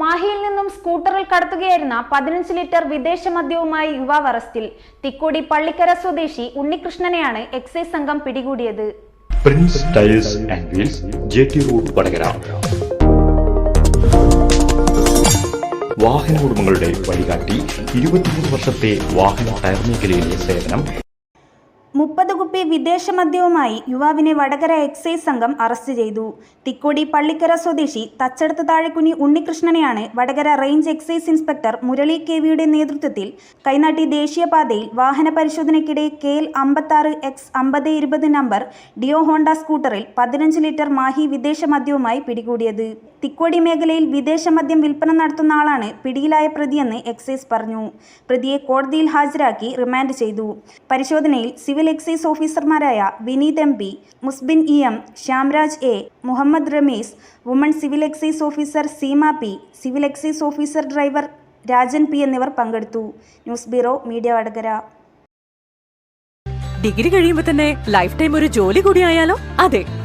മാഹിയിൽ നിന്നും സ്കൂട്ടറിൽ കടത്തുകയായിരുന്ന പതിനഞ്ച് ലിറ്റർ വിദേശ മദ്യവുമായി യുവാവ് അറസ്റ്റിൽ. തിക്കോടി പള്ളിക്കര സ്വദേശി ഉണ്ണികൃഷ്ണനെയാണ് എക്സൈസ് സംഘം പിടികൂടിയത്. പ്രിൻസ് ആൻഡ് വീൽസ് റോഡ് വാഹന ഉടമകളുടെ വഴികാട്ടി ഇരുപത്തിമൂന്ന് വർഷത്തെ വാഹന ടയർ മേഖലയിലെ സേവനം മുപ്പത് കുപ്പി വിദേശ മദ്യവുമായി യുവാവിനെ വടകര എക്സൈസ് സംഘം അറസ്റ്റ് ചെയ്തു. തിക്കോടി പള്ളിക്കര സ്വദേശി Thachadath Thazhekkuni ഉണ്ണികൃഷ്ണനെയാണ് Vadakara range excise inspector Murali K വിയുടെ നേതൃത്വത്തിൽ കൈനാട്ടി ദേശീയപാതയിൽ വാഹന പരിശോധനയ്ക്കിടെ കെ എൽ അമ്പത്താറ് എക്സ് അമ്പത് ഇരുപത് നമ്പർ ഡിയോ ഹോണ്ട സ്കൂട്ടറിൽ പതിനഞ്ച് ലിറ്റർ മാഹി വിദേശ മദ്യവുമായി പിടികൂടിയത്. തിക്കോടി മേഖലയിൽ വിദേശ മദ്യം വിൽപ്പന നടത്തുന്ന ആളാണ് പിടിയിലായ പ്രതിയെന്ന് എക്സൈസ് പറഞ്ഞു. പ്രതിയെ കോടതിയിൽ ഹാജരാക്കി റിമാൻഡ് ചെയ്തു. പരിശോധനയിൽ സിവിൽ എക്സൈസ് ഓഫീസർമാരായ Vineeth M P Musbin E M Shyamraj A Muhammad Rameez woman civil excise officer Seema P civil excise officer driver Rajan P എന്നിവർ പങ്കെടുത്തു. News bureau media Vadakara. Degree കഴിയുമ്പോൾ തന്നെ ലൈഫ് ടൈം ഒരു ജോലി കൂടി ആയാലോ? അതെ